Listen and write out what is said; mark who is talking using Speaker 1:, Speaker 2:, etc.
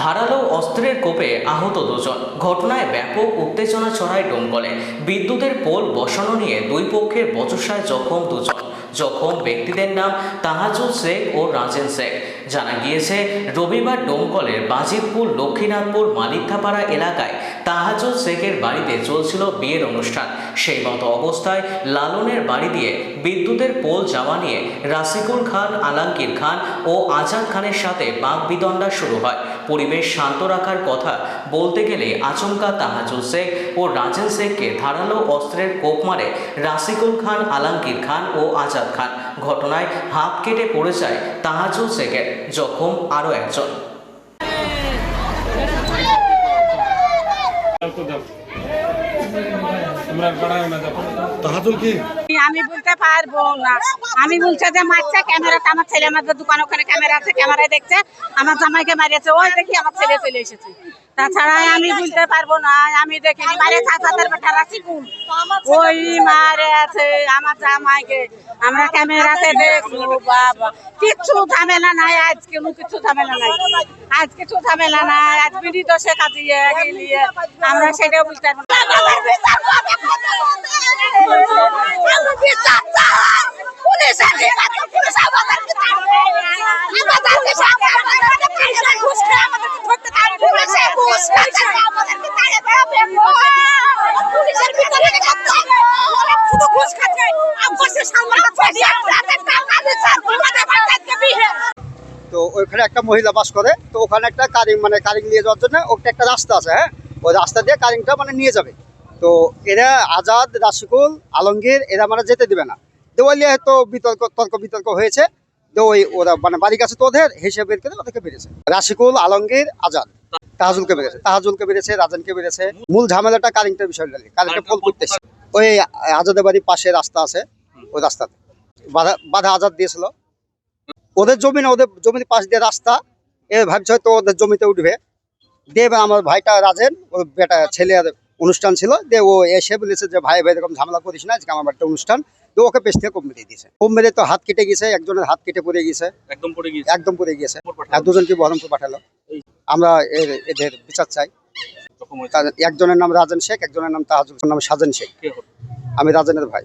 Speaker 1: ধারালো অস্ত্রের কোপে আহত দুজন। ঘটনায় ব্যাপক উত্তেজনা ছড়ায় ডোমকলে। বিদ্যুতের পোল বসানো নিয়ে দুই পক্ষের বচসায় জখম দুজন। জখম ব্যক্তিদের নাম তাহাজুল শেখ ও রাজেন শেখ। জানা গিয়েছে, রবিবার ডোমকলের বাজিতপুর লক্ষ্মীনাথপুর মালিথাপাড়া এলাকায় তাহাজুল শেখের বাড়িতে চলছিল বিয়ের অনুষ্ঠান। সেই মতো অবস্থায় লালনের বাড়ি দিয়ে বিদ্যুতের পোল যাওয়া নিয়ে রাসিকুল খান আলাঙ্কির খান ও আজাদ খানের সাথে বাঘ বিদণ্ডা শুরু হয়। পরিবেশ শান্ত রাখার কথা বলতে গেলে আচমকা তাহাজুল শেখ ও রাজেন শেখকে ধারালো অস্ত্রের কোপ মারে রাসিকুল খান আলাঙ্কির খান ও আজাদ খান। ঘটনায় হাত কেটে পড়ে যায় তাহাজুল শেখের, জখম আরও একজন।
Speaker 2: তাহাতুল কি?
Speaker 3: আমি বলতে পারব না আমি বলছে যে মারছে ক্যামেরাটা আমার ছেলে আমাদের দোকান ওখানে ক্যামেরা আছে ক্যামেরায় দেখছে আমার জামাইকে মারিয়েছে ওই দেখি আমার ছেলে চলে এসেছে তাছাড়া আমি বলতে পারব না আমি দেখিনি মারে চাচাদের বেটা রাশিকুল ওই মারে আছে আমার জামাইকে আমরা ক্যামেরাতে দেখল বাবা কিচ্ছু ঝামেলা নাই আজ কোনো কিছু ঝামেলা নাই আজ কিছু ঝামেলা নাই আজ বিড়ি দশে কাটিয়ে গেলিয়ে আমরা সেটাও বলতে পারব না
Speaker 4: তো ওইখানে একটা মহিলা বাস করে, তো ওখানে একটা কারিং মানে কারিং নিয়ে যাওয়ার জন্য ওটা একটা রাস্তা আছে হ্যাঁ? ওই রাস্তা দিয়ে কারিংটা মানে নিয়ে যাবে। তো এরা আজাদ রাশিকুল আলমগীর, এরা মানে যেতে দিবে না। দেওয়ালিয়া হয়তো বিতর্ক তর্ক বিতর্ক হয়েছে। তো ওই ওরা মানে বাড়ির কাছে তো ওদের হিসেবে বের করে ওদেরকে বেরিয়েছে। রাশিকুল আলমগীর, আজাদ। তাহাজুলকে বেড়েছে তাহাজুলকে বেড়েছে রাজনকে বেড়েছে মূল ঝামেলাটা কারেন্টের বিষয় কারিংটা ফল করতেছে ওই আজাদের বাড়ির পাশে রাস্তা আছে ওই রাস্তাতে। বাধা বাধা আজাদ দিয়েছিল। ওদের জমি না ওদের জমির পাশ দিয়ে রাস্তা এ ভাবছে হয়তো ওদের জমিতে উঠবে। দিয়ে এবার আমার ভাইটা রাজেন ওর বেটা ছেলের অনুষ্ঠান ছিল দিয়ে ও এসে বলেছে যে ভাই ভাই এরকম ঝামেলা করিস না আজকে আমার বাড়িতে অনুষ্ঠান। তো ওকে পেছ থেকে কম মেরে দিয়েছে। কম মেরে তো হাত কেটে গেছে একজনের হাত কেটে পড়ে গেছে
Speaker 2: একদম পড়ে গিয়েছে।
Speaker 4: একদম পড়ে গিয়েছে। আর দুজনকে বহরমপুর পাঠালো। আমরা এর- এদের বিচার চাই। একজনের নাম রাজেন শেখ একজনের নাম তাহাজুল নাম সাজেন শেখ।
Speaker 2: কে
Speaker 4: আমি রাজেনের ভাই।